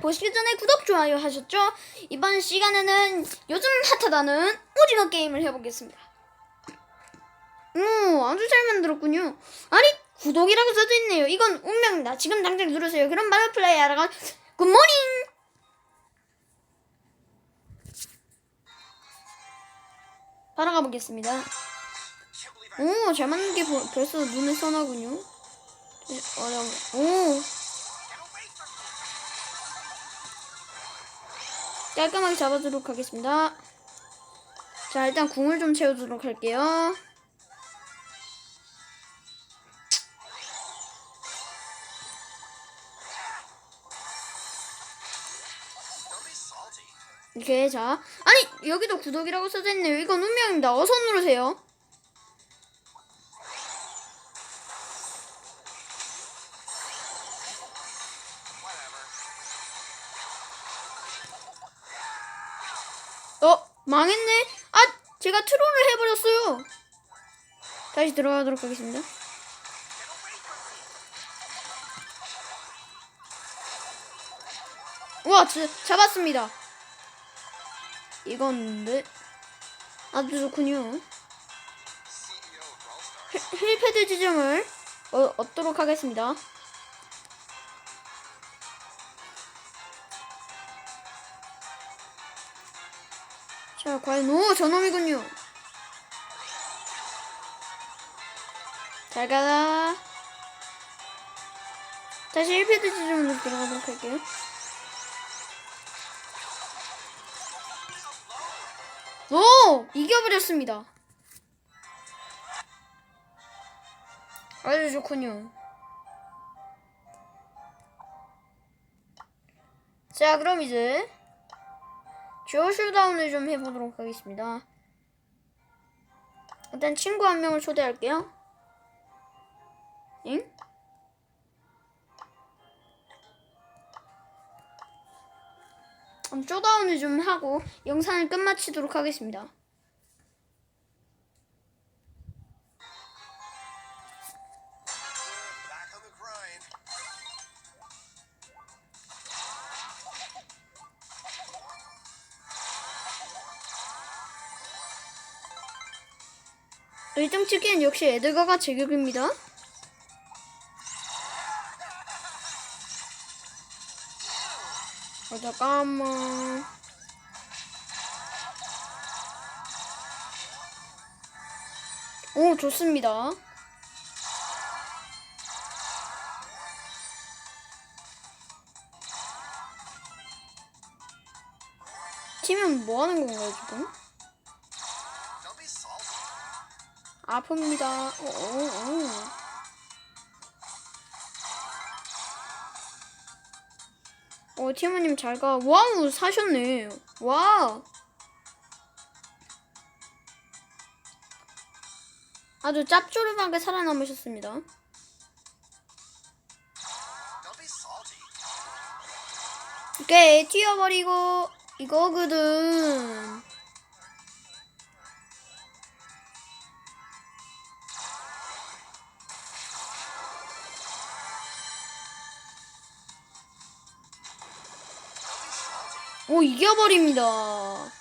보시기 전에 구독, 좋아요 하셨죠? 이번 시간에는 요즘 핫하다는 오징어 게임을 해보겠습니다. 오, 아주 잘 만들었군요. 아니, 구독이라고 써져 있네요. 이건 운명이다. 지금 당장 누르세요. 그럼 바로 플레이하러 가. 굿모닝! 바로 가보겠습니다. 오, 잘 맞는 게 보- 벌써 눈에 선하군요. 어려워. 오. 깔끔하게 잡아주도록 하겠습니다. 자, 일단 궁을 좀 채워주도록 할게요. 이렇게 자 아니 여기도 구독이라고 써져 있네요 이건 운명입니다 어서 누르세요 망했네. 아 제가 트롤을 해버렸어요. 다시 들어가도록 하겠습니다. 우와 저, 잡았습니다. 이건데? 아주 좋군요. 힐- 힐패드 지점을 어, 얻도록 하겠습니다. 자, 과연 오 저놈이군요. 잘 가라. 다시 힐패드 지점으로 들어가도록 할게요. 오! 이겨버렸습니다. 아주 좋군요. 자, 그럼 이제 조슈다운을 좀 해보도록 하겠습니다. 일단 친구 한 명을 초대할게요. 응? 그럼 쪼다운을 좀 하고 영상을 끝마치도록 하겠습니다. 치기엔 역시 에드가가 제격입니다. 어, 잠깐만. 오, 좋습니다. 팀은 뭐 하는 건가요, 지금? 아픕니다. 어, 어, 어. 어, 티모님 잘 가. 와우, 사셨네. 와. 아주 짭조름하게 살아남으셨습니다. 오케이, 튀어버리고, 이거거든. 오, 이겨버립니다.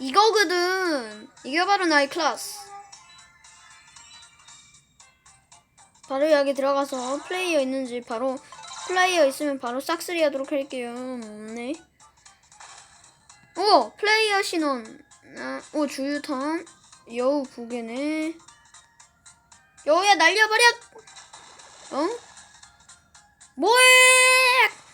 이거거든. 이게 바로 나의 클래스. 바로 여기 들어가서 플레이어 있는지 바로 플레이어 있으면 바로 싹쓸이 하도록 할게요. 네. 오! 플레이어 신원. 아, 오, 주유탄. 여우 부개네. 여우야, 날려버려! 어? 뭐해!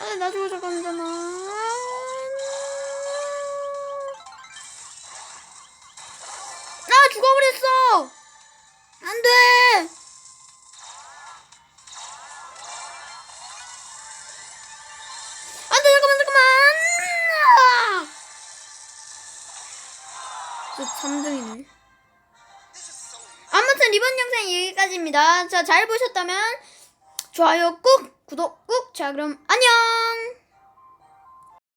아, 나 죽어 잠깐만잖아. 나 죽어버렸어! 안 돼! 안 돼, 잠깐만, 잠깐만! 아! 저 3등이네. So easy. 아무튼 이번 영상 여기까지입니다. 자, 잘 보셨다면 좋아요 꾹, 구독 꾹. 자, 그럼 안녕!